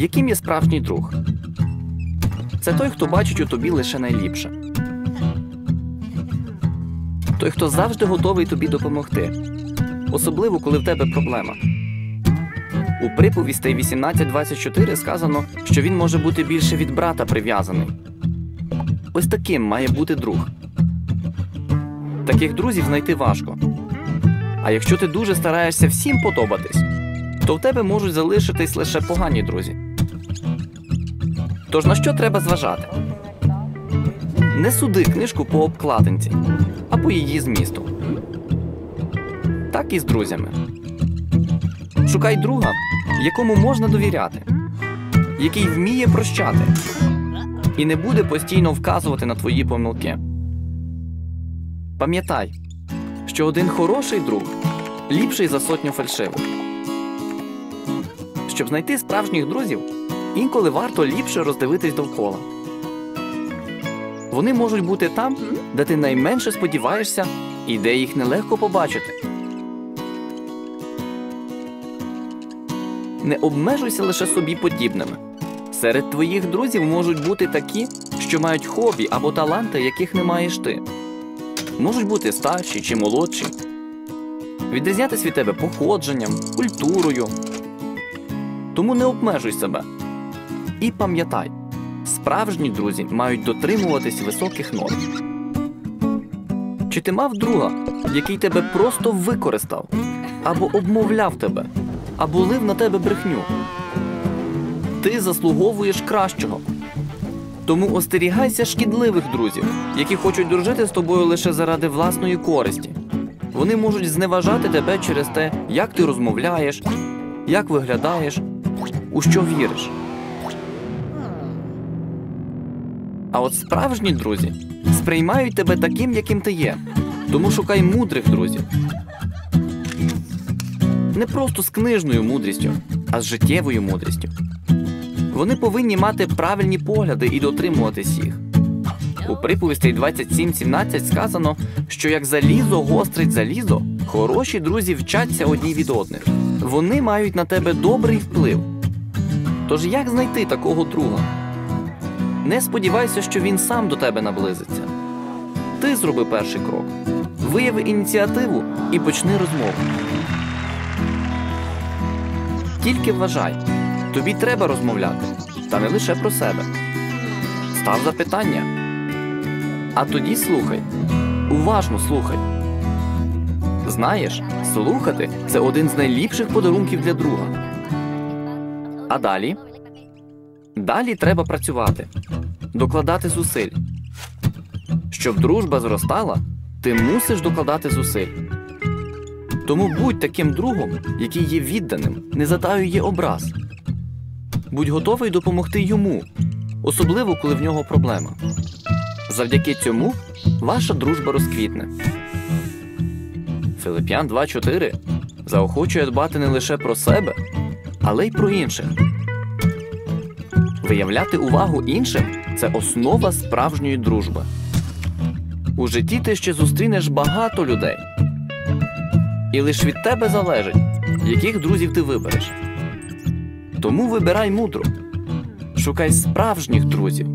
Яким є справжній друг? Це той, хто бачить у тобі лише найліпше. Той, хто завжди готовий тобі допомогти, особливо коли в тебе проблема. У приповістей 18.24 сказано, що він може бути більше від брата прив'язаний. Ось таким має бути друг. Таких друзів знайти важко. А якщо ти дуже стараєшся всім подобатись, то в тебе можуть залишитись лише погані друзі. Тож на що треба зважати? Не суди книжку по обкладинці або її змісту. Так і з друзями. Шукай друга, якому можна довіряти, який вміє прощати і не буде постійно вказувати на твої помилки. Пам'ятай, що один хороший друг ліпший за сотню фальшивих. Щоб знайти справжніх друзів, інколи варто ліпше роздивитись довкола. Вони можуть бути там, де ти найменше сподіваєшся, і де їх нелегко побачити. Не обмежуйся лише собі подібними. Серед твоїх друзів можуть бути такі, що мають хобі або таланти, яких не маєш ти. Можуть бути старші чи молодші, відрізнятися від тебе походженням, культурою. Тому не обмежуй себе. І пам'ятай, справжні друзі мають дотримуватись високих норм. Чи ти мав друга, який тебе просто використав, або обмовляв тебе, або лив на тебе брехню? Ти заслуговуєш кращого. Тому остерігайся шкідливих друзів, які хочуть дружити з тобою лише заради власної користі. Вони можуть зневажати тебе через те, як ти розмовляєш, як виглядаєш, у що віриш. А от справжні друзі сприймають тебе таким, яким ти є. Тому шукай мудрих друзів. Не просто з книжною мудрістю, а з життєвою мудрістю. Вони повинні мати правильні погляди і дотримуватись їх. У приповісті 27.17 сказано, що як залізо гострить залізо, хороші друзі вчаться одні від одних. Вони мають на тебе добрий вплив. Тож як знайти такого друга? Не сподівайся, що він сам до тебе наблизиться. Ти зроби перший крок, вияви ініціативу і почни розмову. Тільки вважай, тобі треба розмовляти, та не лише про себе. Став запитання. А тоді слухай. Уважно слухай. Знаєш, слухати це один з найліпших подарунків для друга. А далі? Далі треба працювати, докладати зусиль. Щоб дружба зростала, ти мусиш докладати зусиль. Тому будь таким другом, який є відданим, не затаює образ. Будь готовий допомогти йому, особливо коли в нього проблема. Завдяки цьому ваша дружба розквітне. Филип'ян 2.4 заохочує дбати не лише про себе, але й про інших. Виявляти увагу іншим це основа справжньої дружби. У житті ти ще зустрінеш багато людей. І лише від тебе залежить, яких друзів ти вибереш. Тому вибирай мудро, шукай справжніх друзів,